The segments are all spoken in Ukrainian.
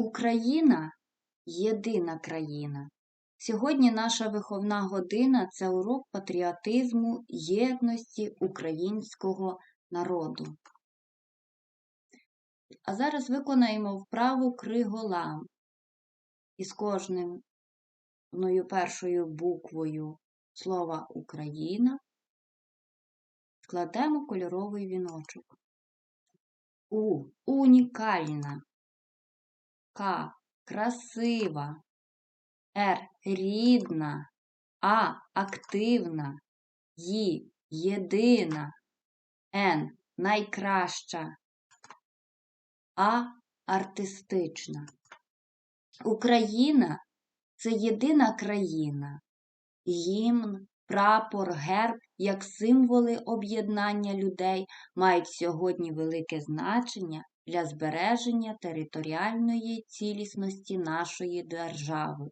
Україна єдина країна. Сьогодні наша виховна година це урок патріотизму, єдності українського народу. А зараз виконаємо вправу криголам. Із кожною першою буквою слова Україна складемо кольоровий віночок. У унікальна. К красива, Р рідна, А активна, Ї єдина, Н найкраща, А артистична. Україна це єдина країна, гімн, прапор, герб як символи об'єднання людей мають сьогодні велике значення для збереження територіальної цілісності нашої держави,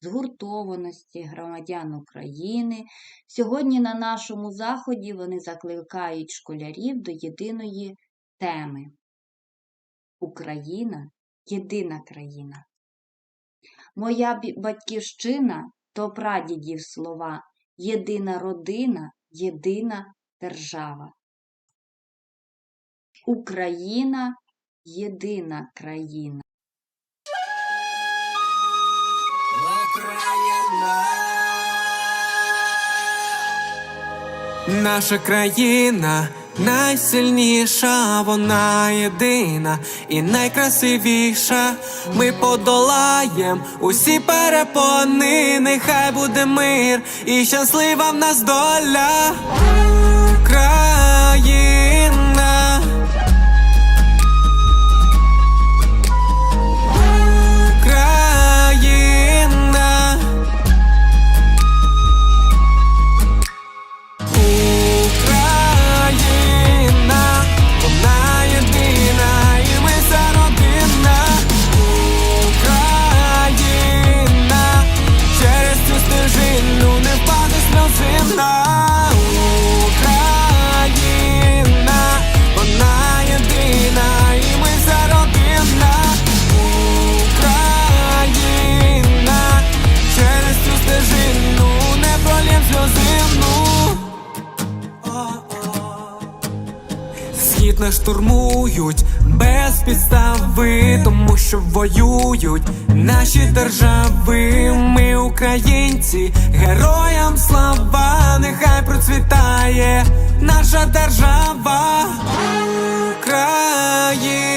згуртованості громадян України. Сьогодні на нашому заході вони закликають школярів до єдиної теми. Україна єдина країна. Моя батьківщина то прадідів слова, єдина родина, єдина держава. Україна єдина країна. Наша країна найсильніша, вона єдина і найкрасивіша. Ми подолаєм усі перепони, нехай буде мир і щаслива в нас доля. Україна. Схід не штурмують без підстави, тому що воюють наші держави. Ми українці, героям слава, нехай процвітає наша держава. Україна.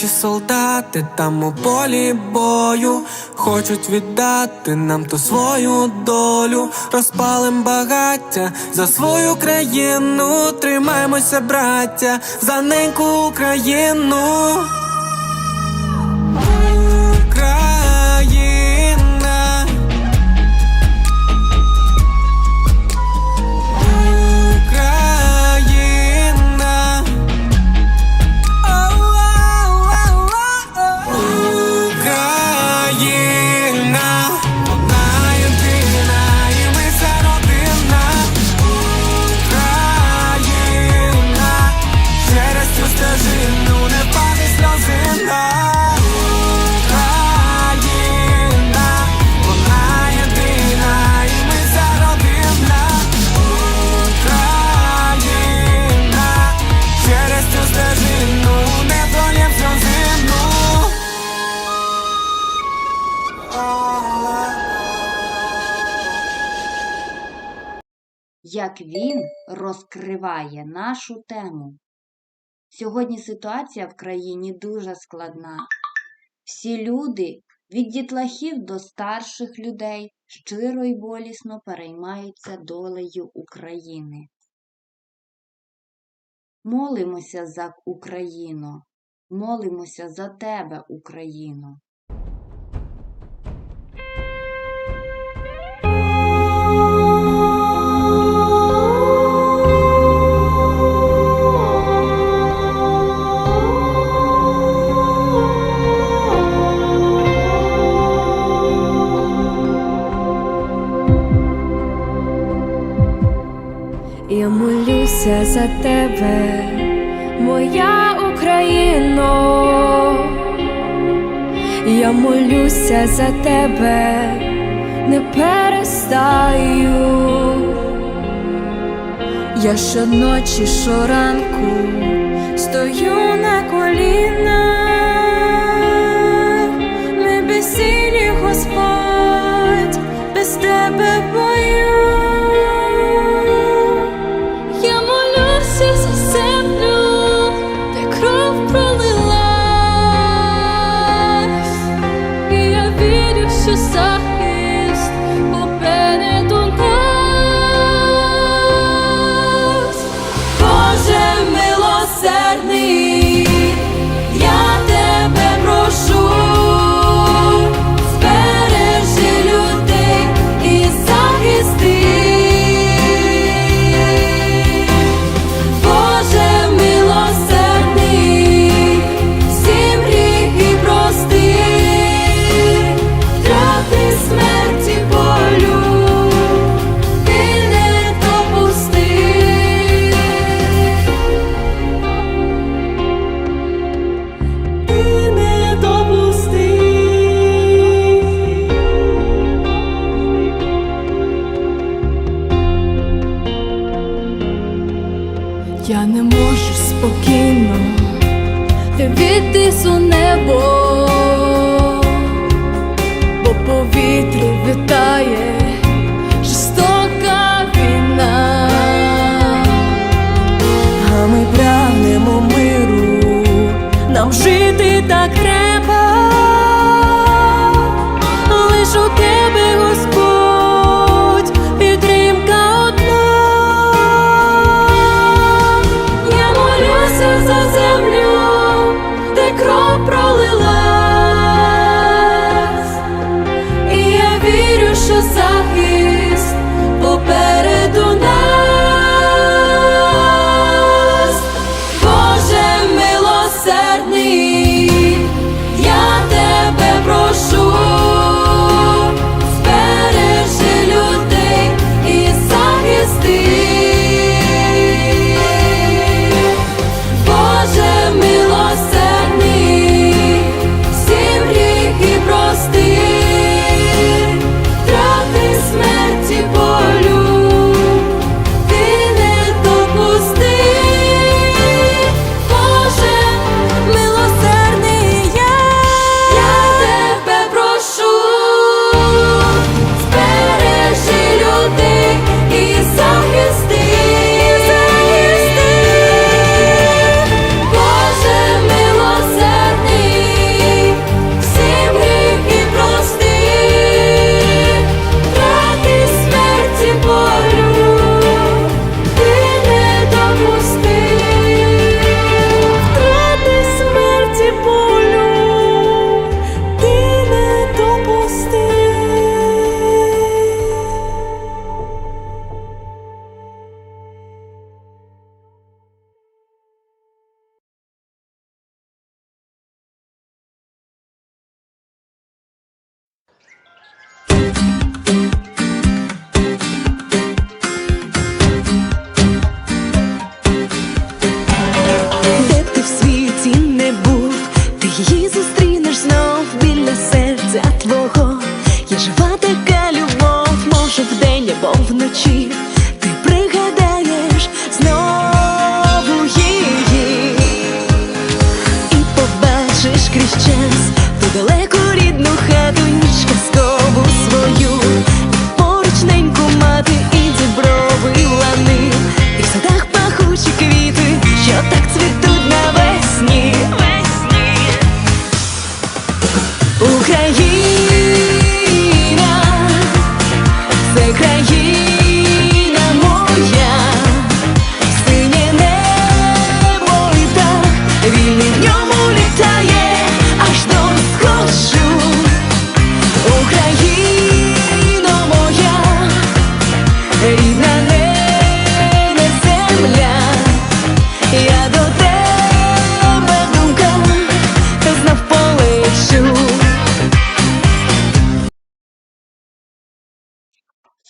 Наші солдати там у полі бою хочуть віддати нам ту свою долю, розпалим багаття за свою країну. Тримаймося, браття, за неньку Україну. Як він розкриває нашу тему. Сьогодні ситуація в країні дуже складна. Всі люди Від дітлахів до старших людей щиро й болісно переймаються долею України. Молимося за Україну, молимося за тебе, Україно. За тебе, моя Україно, я молюся за тебе, не перестаю. Я щоночі, щоранку стою на колінах, ми безсилі, Господь, без тебе бою. відтис у небо, бо повітря вітає жорстока війна, а ми прагнемо миру, нам жити так.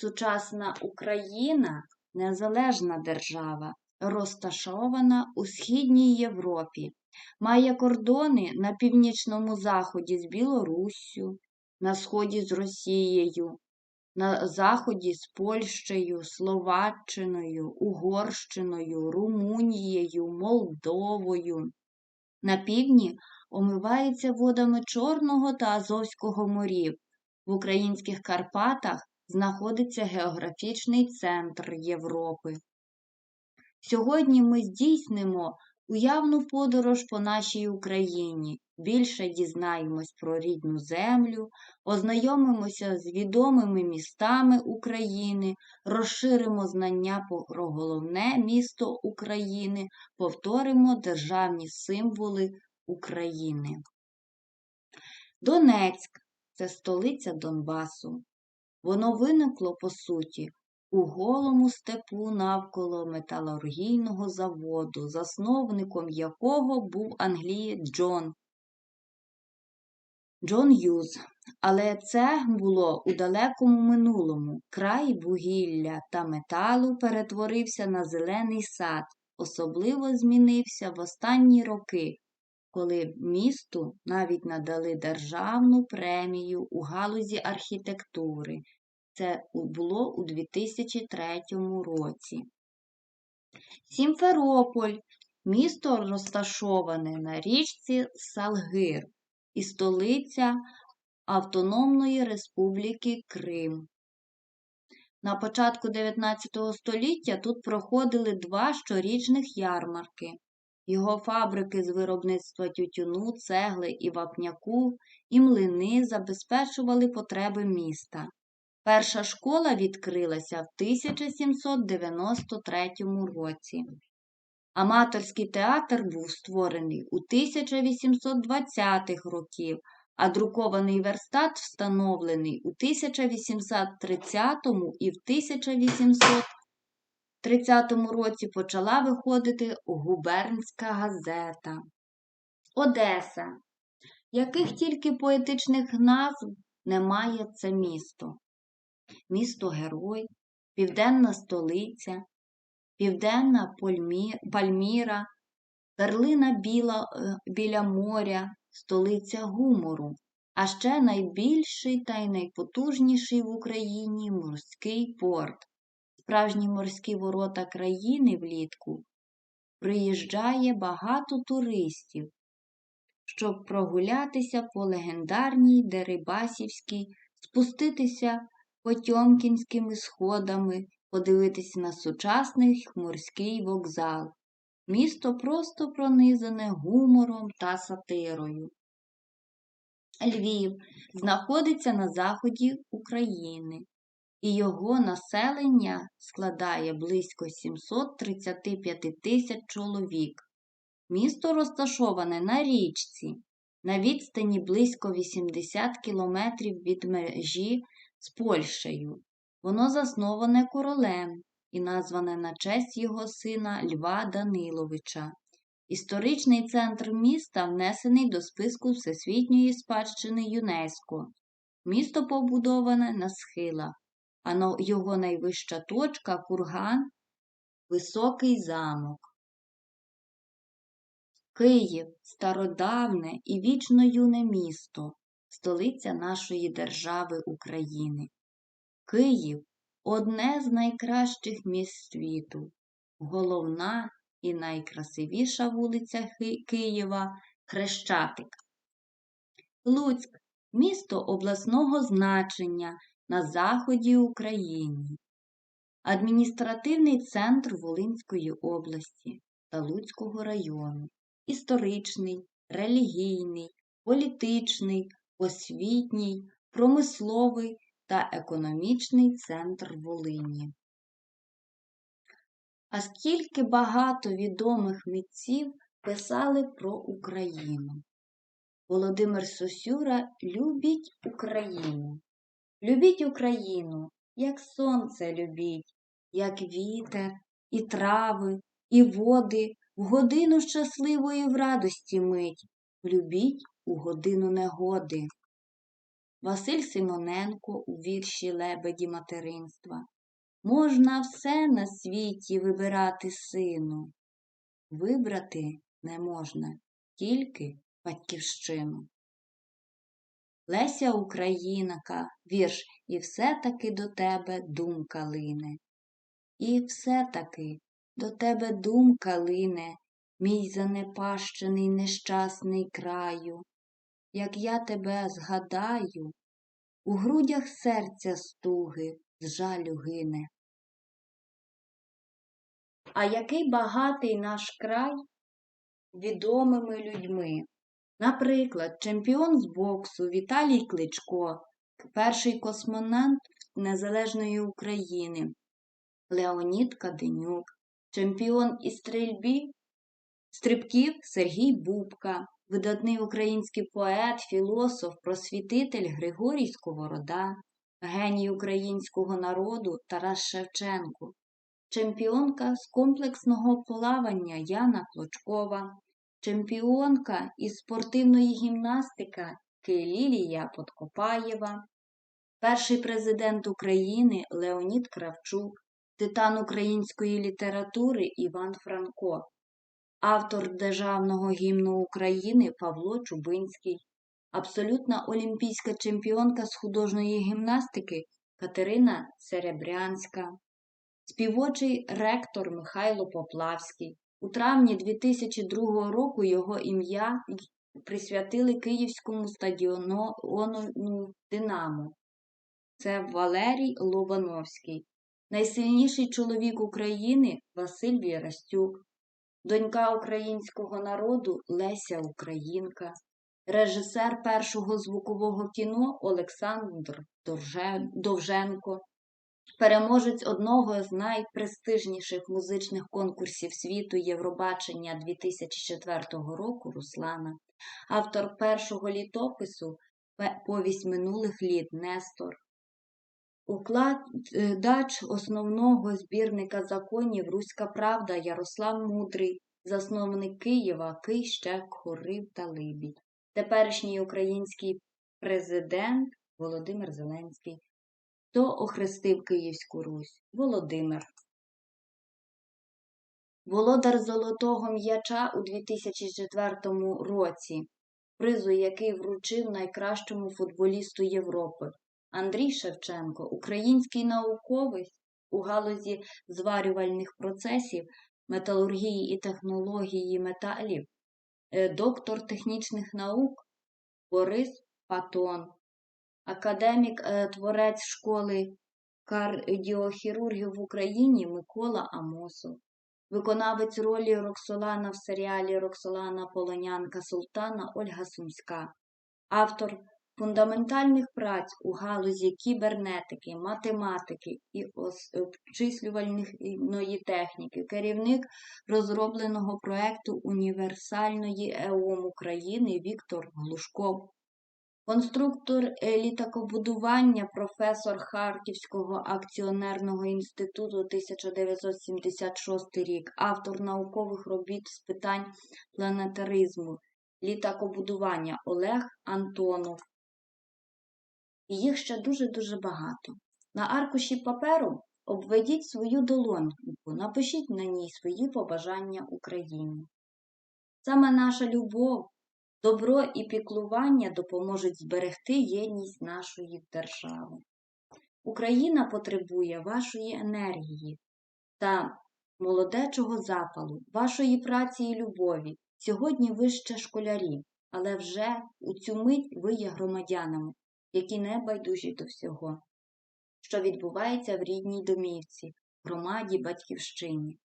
Сучасна Україна незалежна держава, розташована у Східній Європі, має кордони на північному заході з Білоруссю, на сході з Росією, на заході з Польщею, Словаччиною, Угорщиною, Румунією, Молдовою. На півдні омивається водами Чорного та Азовського морів. В українських Карпатах знаходиться географічний центр Європи. Сьогодні ми здійснимо уявну подорож по нашій Україні, більше дізнаємось про рідну землю, ознайомимося з відомими містами України, розширимо знання про головне місто України, повторимо державні символи України. Донецьк це столиця Донбасу. Воно виникло, по суті, у голому степу навколо металургійного заводу, засновником якого був англієць Джон. Джон Юз. Але це було у далекому минулому. Край вугілля та металу перетворився на зелений сад, особливо змінився в останні роки, коли місту навіть надали державну премію у галузі архітектури. Це було у 2003 році. Сімферополь місто розташоване на річці Салгир і столиця Автономної Республіки Крим. На початку 19 століття тут проходили два щорічних ярмарки. Його фабрики з виробництва тютюну, цегли і вапняку і млини забезпечували потреби міста. Перша школа відкрилася в 1793 році. Аматорський театр був створений у 1820-х років, а друкований верстат встановлений у 1830 і в 1830 році почала виходити губернська газета. Одеса. Яких тільки поетичних назв немає це місто. Місто Герой, Південна столиця, Південна Пальміра, перлина біла, е, біля моря, столиця гумору, а ще найбільший та й найпотужніший в Україні морський порт. Справжні морські ворота країни влітку приїжджає багато туристів, щоб прогулятися по легендарній Дерибасівській, спуститися Потьомкінськими сходами, подивитися на сучасний морський вокзал. Місто просто пронизане гумором та сатирою. Львів знаходиться на заході України, і його населення складає близько 735 тисяч чоловік. Місто розташоване на річці, на відстані близько 80 кілометрів від межі з Польщею. Воно засноване королем і назване на честь його сина Льва Даниловича. Історичний центр міста внесений до списку Всесвітньої спадщини ЮНЕСКО. Місто побудоване на схилах, а його найвища точка курган Високий замок. Київ стародавне і вічно юне місто, столиця нашої держави України. Київ одне з найкращих міст світу, головна і найкрасивіша вулиця Києва Хрещатик. Луцьк місто обласного значення на заході України. Адміністративний центр Волинської області та Луцького району. Історичний, релігійний, політичний, освітній, промисловий та економічний центр Волині. А скільки багато відомих митців писали про Україну. Володимир Сосюра любіть Україну. Любіть Україну, як сонце любіть, як вітер, і трави, і води, в годину щасливої в радості мить. Любіть у годину негоди. Василь Симоненко у вірші Лебеді материнства. Можна все на світі вибирати сину. Вибрати не можна тільки батьківщину. Леся Українка, вірш, і все-таки до тебе думка лине. І все-таки до тебе думка лине, мій занепащений нещасний краю. Як я тебе згадаю, у грудях серця стуги з жалю гине. А який багатий наш край відомими людьми. Наприклад, чемпіон з боксу Віталій Кличко, перший космонавт Незалежної України, Леонід Каденюк, чемпіон із стрільбі, стрибків Сергій Бубка, видатний український поет, філософ, просвітитель Григорій Сковорода, геній українського народу Тарас Шевченко, чемпіонка з комплексного плавання Яна Клочкова, чемпіонка із спортивної гімнастики Лілія Подкопаєва, перший президент України Леонід Кравчук, титан української літератури Іван Франко, автор державного гімну України Павло Чубинський, абсолютна олімпійська чемпіонка з художньої гімнастики Катерина Серебрянська, співочий ректор Михайло Поплавський. У травні 2002 року його ім'я присвятили Київському стадіону Динамо. Це Валерій Лобановський, найсильніший чоловік України Василь Вірастюк, донька українського народу Леся Українка, режисер першого звукового кіно Олександр Довженко, переможець одного з найпрестижніших музичних конкурсів світу Євробачення 2004 року Руслана, автор першого літопису Повість минулих літ Нестор, укладач основного збірника законів Руська Правда Ярослав Мудрий, засновник Києва Кийщек, Хорив та Либідь, теперішній український президент Володимир Зеленський. Хто охрестив Київську Русь? Володимир. Володар Золотого м'яча у 2004 році, призу який вручив найкращому футболісту Європи. Андрій Шевченко, український науковець у галузі зварювальних процесів, металургії і технології металів, е, доктор технічних наук Борис Патон, академік, е, творець школи кардіохірургів в Україні Микола Амосов, виконавець ролі Роксолана в серіалі Роксолана Полонянка Султана Ольга Сумська, автор фундаментальних праць у галузі кібернетики, математики і обчислювальної техніки, керівник розробленого проекту універсальної ЕОМ України Віктор Глушков. Конструктор літакобудування, професор Харківського акціонерного інституту 1976 рік, автор наукових робіт з питань планетаризму, літакобудування Олег Антонов. Їх ще дуже-дуже багато. На аркуші паперу обведіть свою долоньку, напишіть на ній свої побажання Україні. Саме наша любов, Добро і піклування допоможуть зберегти єдність нашої держави. Україна потребує вашої енергії та молодечого запалу, вашої праці і любові. Сьогодні ви ще школярі, але вже у цю мить ви є громадянами, які не байдужі до всього, що відбувається в рідній домівці, громаді, батьківщині.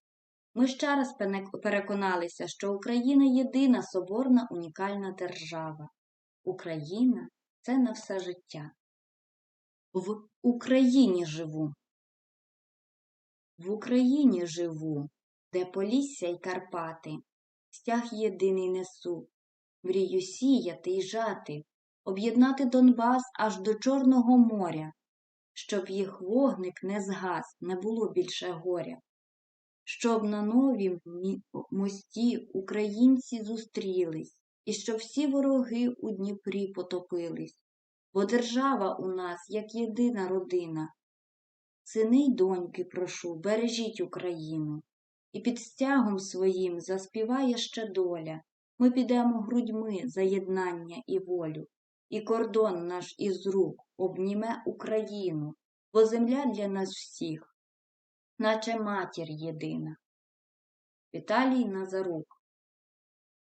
Ми ще раз переконалися, що Україна єдина соборна унікальна держава. Україна це на все життя. В Україні живу. В Україні живу, де Полісся й Карпати, стяг єдиний несу, мрію сіяти й жати, об'єднати Донбас аж до Чорного моря, щоб їх вогник не згас, не було більше горя щоб на новім мості українці зустрілись, і щоб всі вороги у Дніпрі потопились. бо держава у нас, як єдина родина. Сини й доньки, прошу, бережіть Україну, і під стягом своїм заспіває ще доля. Ми підемо грудьми за єднання і волю, і кордон наш із рук обніме Україну, бо земля для нас всіх, наче матір єдина. Віталій Назарук